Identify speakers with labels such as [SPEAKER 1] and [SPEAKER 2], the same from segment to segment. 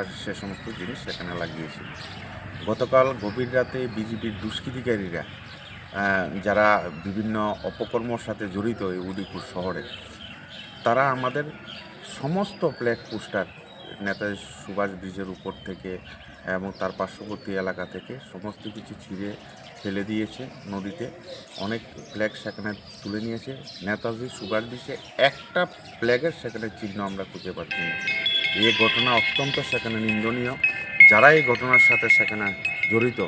[SPEAKER 1] Poster সে সমস্ত জিনিস সেখানে লাগিয়েছিল। গতকাল গভীর রাতে বিজেপির দুষ্কৃতিকারীরা যারা বিভিন্ন অপকর্মর সাথে জড়িত এই উদিপুর শহরে, তারা আমাদের সমস্ত ফ্ল্যাগ পোস্টার, নেতাজি সুভাষ ব্রিজের উপর থেকে এবং তার পার্শ্ববর্তী এলাকা থেকে সমস্ত কিছু ছিঁড়ে ফেলে দিয়েছে নদীতে। অনেক ফ্ল্যাগ সেখানে তুলে নিয়েছে। নেতাজি সুভাষ ব্রিজে একটা ফ্ল্যাগের সেখানে চিহ্ন আমরা খুঁজে পাচ্ছি না। এই ঘটনা অত্যন্ত সেখানে নিন্দনীয়। যারা এই ঘটনার সাথে সেখানে জড়িত,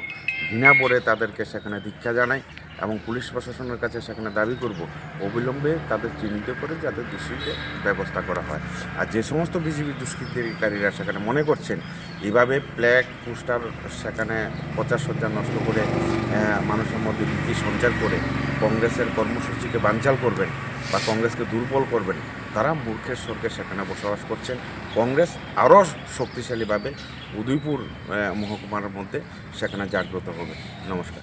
[SPEAKER 1] ঘৃণা পড়ে তাদেরকে সেখানে দীক্ষা জানাই এবং পুলিশ প্রশাসনের কাছে সেখানে দাবি করব, অবিলম্বে তাদের চিহ্নিত করে যাদের দোষীদের ব্যবস্থা করা হয়। আর যে সমস্ত বিজেপি দুষ্কৃতিকারীরা সেখানে মনে করছেন এইভাবে ফ্ল্যাগ, পোস্টার সেখানে পচাশ সজ্জা নষ্ট করে মানুষের মধ্যে ভীতি সঞ্চার করে কংগ্রেসের কর্মসূচিকে বানচাল করবেন বা কংগ্রেসকে দুর্বল করবেন তারা মূর্খের স্বর্গে সেখানে বসবাস করছেন। কংগ্রেস আরও শক্তিশালীভাবে উদয়পুর মহকুমার মধ্যে সেখানে জাগ্রত হবে। নমস্কার।